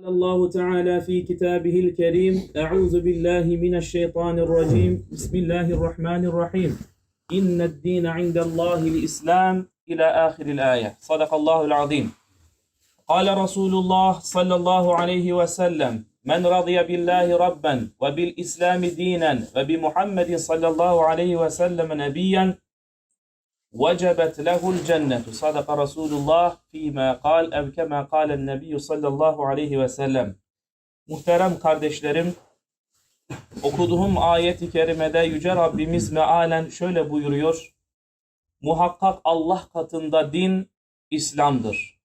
قال الله تعالى في كتابه الكريم أعوذ بالله من الشيطان الرجيم. بسم الله الرحمن الرحيم. إن الدين عند الله الإسلام إلى آخر الآية. صدق الله العظيم. قال رسول الله صلى الله عليه وسلم من رضي بالله ربا وبالإسلام دينا وبمحمد صلى الله عليه وسلم نبيا وجبت له الجنة صدق رسول الله فيما قال أو كما قال النبي صلى الله عليه وسلم Muhterem kardeşlerim, okuduğum ayet-i kerimede Yüce Rabbimiz mealen şöyle buyuruyor. Muhakkak Allah katında din İslam'dır.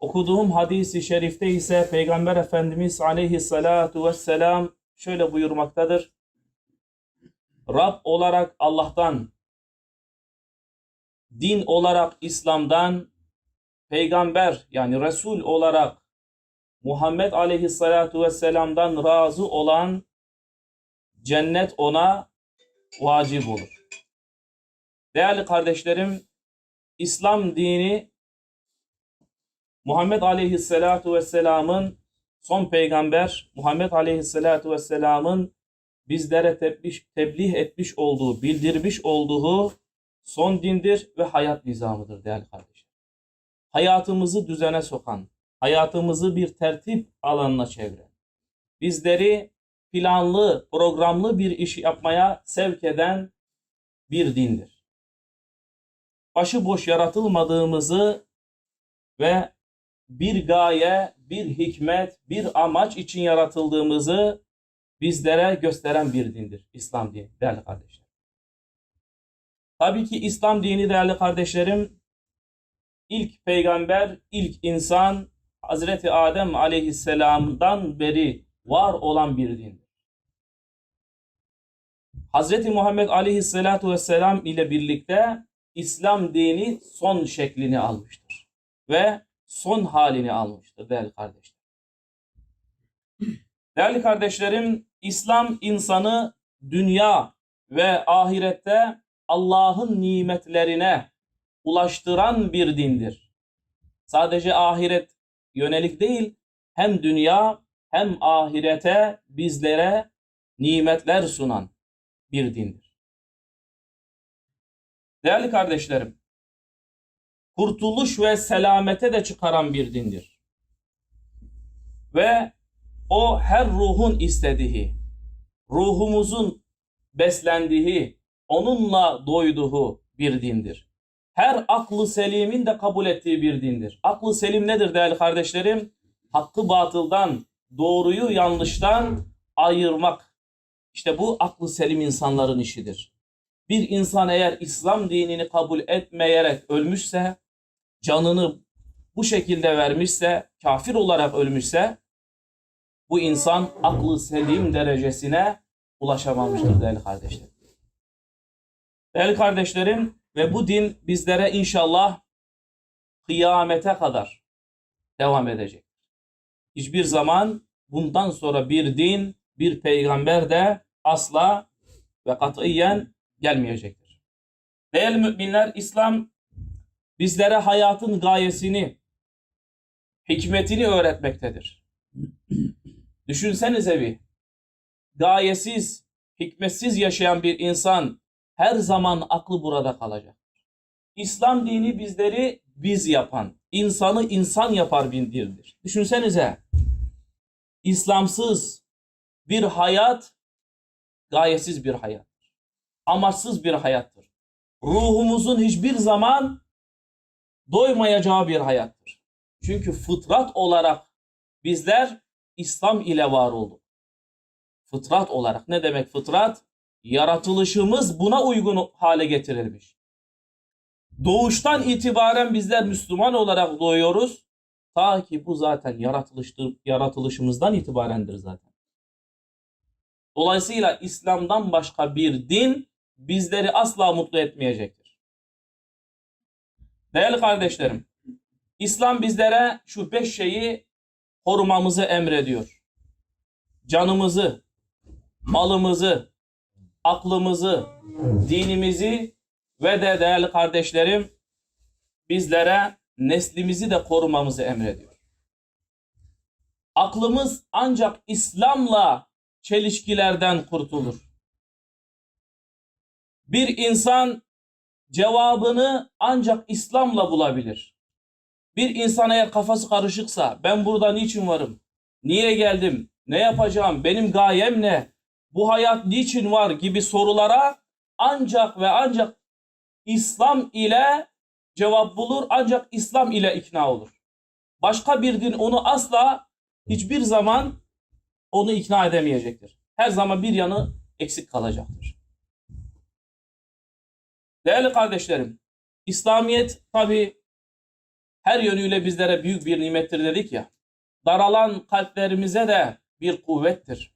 Okuduğum hadisi şerifte ise Peygamber Efendimiz aleyhissalatu vesselam şöyle buyurmaktadır. Rab olarak Allah'tan, din olarak İslam'dan, peygamber yani Resul olarak Muhammed aleyhissalatu vesselam'dan razı olan cennet ona vacip olur. Değerli kardeşlerim, İslam dini Muhammed aleyhissalatu vesselamın son peygamber Muhammed aleyhissalatu vesselamın bizlere tebliğ, tebliğ etmiş olduğu, bildirmiş olduğu son dindir ve hayat nizamıdır değerli kardeşler. Hayatımızı düzene sokan, hayatımızı bir tertip alanına çeviren, bizleri planlı, programlı bir iş yapmaya sevk eden bir dindir. Başıboş yaratılmadığımızı ve bir gaye, bir hikmet, bir amaç için yaratıldığımızı bizlere gösteren bir dindir. İslam dini değerli kardeşler. Tabii ki İslam dini değerli kardeşlerim ilk peygamber, ilk insan Hazreti Adem aleyhisselamdan beri var olan bir dindir. Hazreti Muhammed aleyhisselatu vesselam ile birlikte İslam dini son şeklini almıştır. Ve son halini almıştır değerli kardeşler. Değerli kardeşlerim, İslam insanı dünya ve ahirette Allah'ın nimetlerine ulaştıran bir dindir. Sadece ahiret yönelik değil, hem dünya hem ahirete bizlere nimetler sunan bir dindir. Değerli kardeşlerim, kurtuluş ve selamete de çıkaran bir dindir. Ve o her ruhun istediği, ruhumuzun beslendiği, onunla doyduğu bir dindir. Her aklı selimin de kabul ettiği bir dindir. Aklı selim nedir değerli kardeşlerim? Hakkı batıldan, doğruyu yanlıştan ayırmak. İşte bu aklı selim insanların işidir. Bir insan eğer İslam dinini kabul etmeyerek ölmüşse, canını bu şekilde vermişse, kafir olarak ölmüşse, bu insan aklı selim derecesine ulaşamamıştır değerli kardeşlerim. Değerli kardeşlerim ve bu din bizlere inşallah kıyamete kadar devam edecek. Hiçbir zaman bundan sonra bir din, bir peygamber de asla ve katiyen gelmeyecektir. Değerli müminler, İslam bizlere hayatın gayesini, hikmetini öğretmektedir. Düşünsenize bir, gayesiz, hikmetsiz yaşayan bir insan her zaman aklı burada kalacak. İslam dini bizleri biz yapan, insanı insan yapar bir dindir. Düşünsenize, İslamsız bir hayat gayesiz bir hayattır. Amaçsız bir hayattır. Ruhumuzun hiçbir zaman doymayacağı bir hayattır. Çünkü fıtrat olarak bizler İslam ile var olduk. Fıtrat olarak ne demek fıtrat? Yaratılışımız buna uygun hale getirilmiş. Doğuştan itibaren bizler Müslüman olarak doğuyoruz. Ta ki bu zaten yaratılışımızdan itibarendir zaten. Dolayısıyla İslam'dan başka bir din bizleri asla mutlu etmeyecektir. Değerli kardeşlerim, İslam bizlere şu beş şeyi korumamızı emrediyor. Canımızı, malımızı, aklımızı, dinimizi ve de değerli kardeşlerim bizlere neslimizi de korumamızı emrediyor. Aklımız ancak İslam'la çelişkilerden kurtulur. Bir insan cevabını ancak İslam'la bulabilir. Bir insan eğer kafası karışıksa ben burada niçin varım? Niye geldim? Ne yapacağım? Benim gayem ne? Bu hayat niçin var gibi sorulara ancak ve ancak İslam ile cevap bulur ancak İslam ile ikna olur. Başka bir din onu asla hiçbir zaman onu ikna edemeyecektir. Her zaman bir yanı eksik kalacaktır. Değerli kardeşlerim, İslamiyet tabi her yönüyle bizlere büyük bir nimettir dedik ya. Daralan kalplerimize de bir kuvvettir.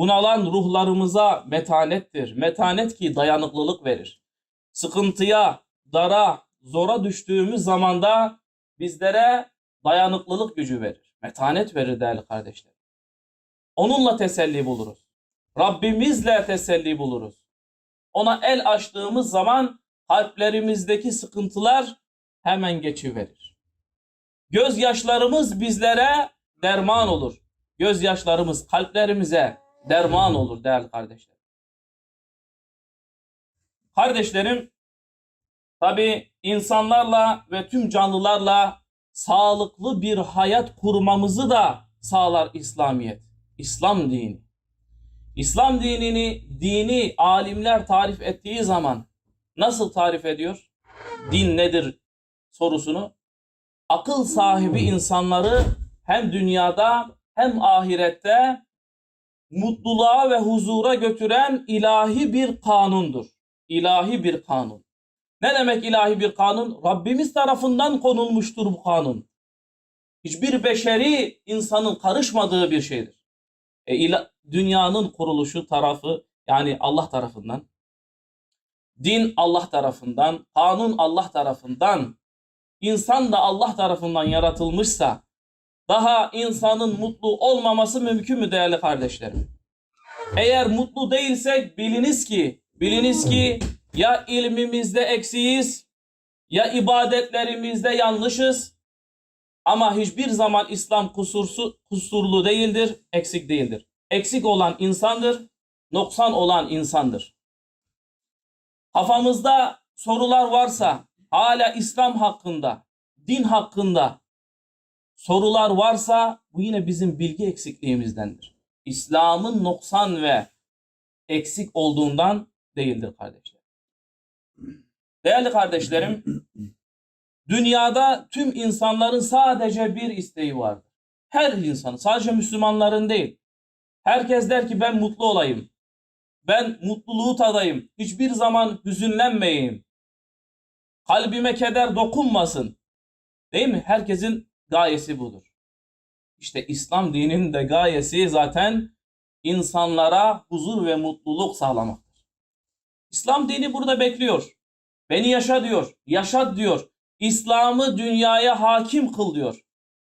Bunalan ruhlarımıza metanettir. Metanet ki dayanıklılık verir. Sıkıntıya, dara, zora düştüğümüz zamanda bizlere dayanıklılık gücü verir. Metanet verir değerli kardeşler. Onunla teselli buluruz. Rabbimizle teselli buluruz. Ona el açtığımız zaman kalplerimizdeki sıkıntılar hemen geçiverir. Gözyaşlarımız bizlere derman olur. Gözyaşlarımız kalplerimize derman olur değerli kardeşler. Kardeşlerim, tabi insanlarla ve tüm canlılarla sağlıklı bir hayat kurmamızı da sağlar İslamiyet. İslam dini. İslam dinini, dini alimler tarif ettiği zaman nasıl tarif ediyor? Din nedir sorusunu. Akıl sahibi insanları hem dünyada hem ahirette mutluluğa ve huzura götüren ilahi bir kanundur. İlahi bir kanun. Ne demek ilahi bir kanun? Rabbimiz tarafından konulmuştur bu kanun. Hiçbir beşeri insanın karışmadığı bir şeydir. E, dünyanın kuruluşu tarafı yani Allah tarafından, din Allah tarafından, kanun Allah tarafından, insan da Allah tarafından yaratılmışsa daha insanın mutlu olmaması mümkün mü değerli kardeşlerim? Eğer mutlu değilsek biliniz ki, biliniz ki ya ilmimizde eksiyiz, ya ibadetlerimizde yanlışız. Ama hiçbir zaman İslam kusursu, kusurlu değildir, eksik değildir. Eksik olan insandır, noksan olan insandır. Kafamızda sorular varsa, hala İslam hakkında, din hakkında sorular varsa bu yine bizim bilgi eksikliğimizdendir. İslam'ın noksan ve eksik olduğundan değildir kardeşler. Değerli kardeşlerim, dünyada tüm insanların sadece bir isteği vardır. Her insanın, sadece Müslümanların değil. Herkes der ki ben mutlu olayım. Ben mutluluğu tadayım. Hiçbir zaman hüzünlenmeyeyim. Kalbime keder dokunmasın. Değil mi? Herkesin gayesi budur. İşte İslam dininin de gayesi zaten insanlara huzur ve mutluluk sağlamaktır. İslam dini burada bekliyor. Beni yaşa diyor, yaşat diyor. İslam'ı dünyaya hakim kıl diyor.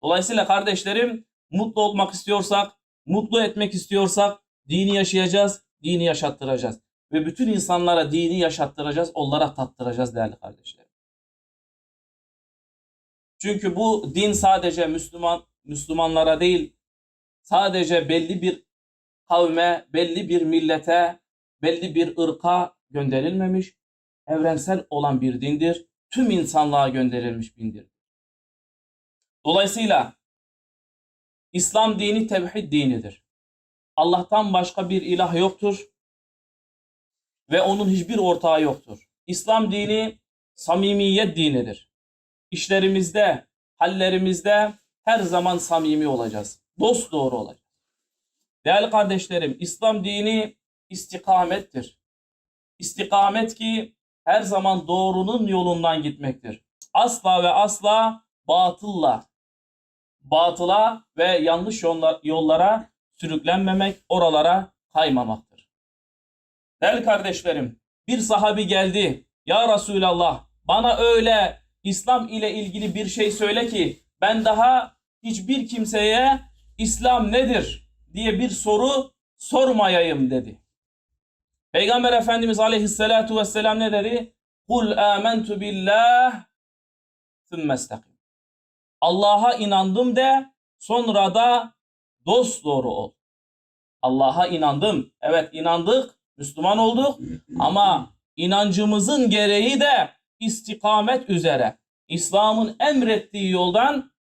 Dolayısıyla kardeşlerim mutlu olmak istiyorsak, mutlu etmek istiyorsak dini yaşayacağız, dini yaşattıracağız. Ve bütün insanlara dini yaşattıracağız, onlara tattıracağız değerli kardeşlerim. Çünkü bu din sadece Müslüman Müslümanlara değil, sadece belli bir kavme, belli bir millete, belli bir ırka gönderilmemiş, evrensel olan bir dindir. Tüm insanlığa gönderilmiş bir dindir. Dolayısıyla İslam dini tevhid dinidir. Allah'tan başka bir ilah yoktur ve onun hiçbir ortağı yoktur. İslam dini samimiyet dinidir. İşlerimizde, hallerimizde her zaman samimi olacağız. Dost doğru olacağız. Değerli kardeşlerim, İslam dini istikamettir. İstikamet ki her zaman doğrunun yolundan gitmektir. Asla ve asla batılla, batıla ve yanlış yollar, yollara sürüklenmemek, oralara kaymamaktır. Değerli kardeşlerim, bir sahabi geldi. Ya Resulallah, bana öyle İslam ile ilgili bir şey söyle ki ben daha hiçbir kimseye İslam nedir diye bir soru sormayayım dedi. Peygamber Efendimiz Aleyhisselatu Vesselam ne dedi? Kul amentu billah thumma istakim. Allah'a inandım de sonra da dost doğru ol. Allah'a inandım. Evet inandık, Müslüman olduk ama inancımızın gereği de istikamet üzere İslam'ın emrettiği yoldan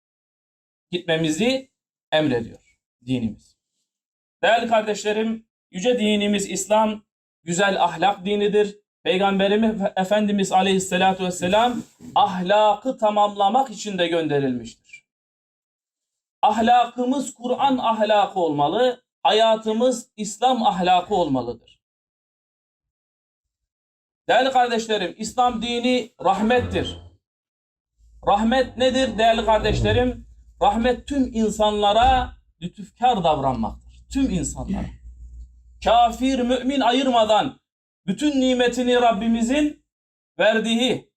gitmemizi emrediyor dinimiz. Değerli kardeşlerim, yüce dinimiz İslam güzel ahlak dinidir. Peygamberimiz Efendimiz Aleyhisselatü Vesselam ahlakı tamamlamak için de gönderilmiştir. Ahlakımız Kur'an ahlakı olmalı, hayatımız İslam ahlakı olmalıdır. Değerli kardeşlerim, İslam dini rahmettir. Rahmet nedir değerli kardeşlerim? Rahmet tüm insanlara lütufkar davranmaktır. Tüm insanlara. Kafir, mümin ayırmadan bütün nimetini Rabbimizin verdiği,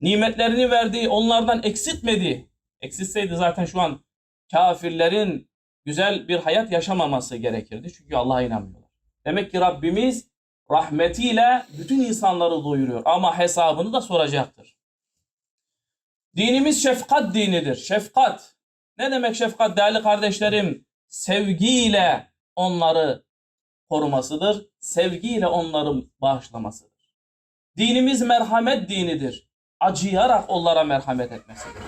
nimetlerini verdiği, onlardan eksiltmediği, eksiltseydi zaten şu an kafirlerin güzel bir hayat yaşamaması gerekirdi. Çünkü Allah'a inanmıyorlar. Demek ki Rabbimiz rahmetiyle bütün insanları doyuruyor ama hesabını da soracaktır. Dinimiz şefkat dinidir. Şefkat. Ne demek şefkat değerli kardeşlerim? Sevgiyle onları korumasıdır. Sevgiyle onları bağışlamasıdır. Dinimiz merhamet dinidir. Acıyarak onlara merhamet etmesidir.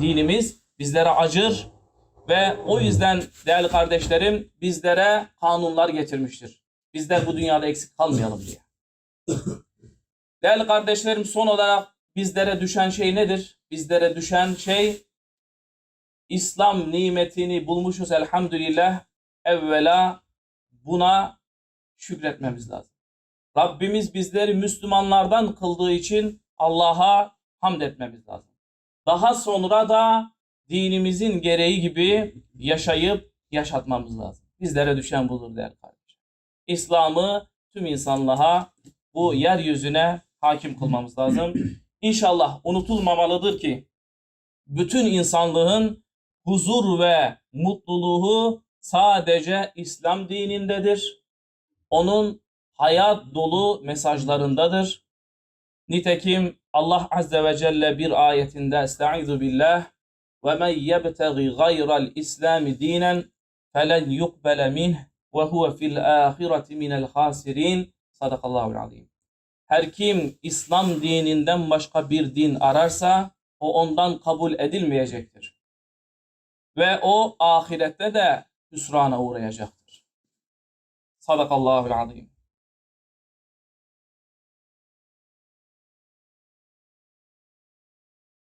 Dinimiz bizlere acır ve o yüzden değerli kardeşlerim bizlere kanunlar getirmiştir. Bizler bu dünyada eksik kalmayalım diye. Değerli kardeşlerim son olarak bizlere düşen şey nedir? Bizlere düşen şey İslam nimetini bulmuşuz elhamdülillah. Evvela buna şükretmemiz lazım. Rabbimiz bizleri Müslümanlardan kıldığı için Allah'a hamd etmemiz lazım. Daha sonra da dinimizin gereği gibi yaşayıp yaşatmamız lazım. Bizlere düşen budur değerli kardeşler. İslam'ı tüm insanlığa bu yeryüzüne hakim kılmamız lazım. İnşallah unutulmamalıdır ki bütün insanlığın huzur ve mutluluğu sadece İslam dinindedir. Onun hayat dolu mesajlarındadır. Nitekim Allah Azze ve Celle bir ayetinde Estaizu billah ve men yebtegi gayral İslami dinen felen yukbele minh ve huve fil ahireti minel hasirin. Sadakallahu azim. Her kim İslam dininden başka bir din ararsa o ondan kabul edilmeyecektir. Ve o ahirette de hüsrana uğrayacaktır. Sadakallahu azim.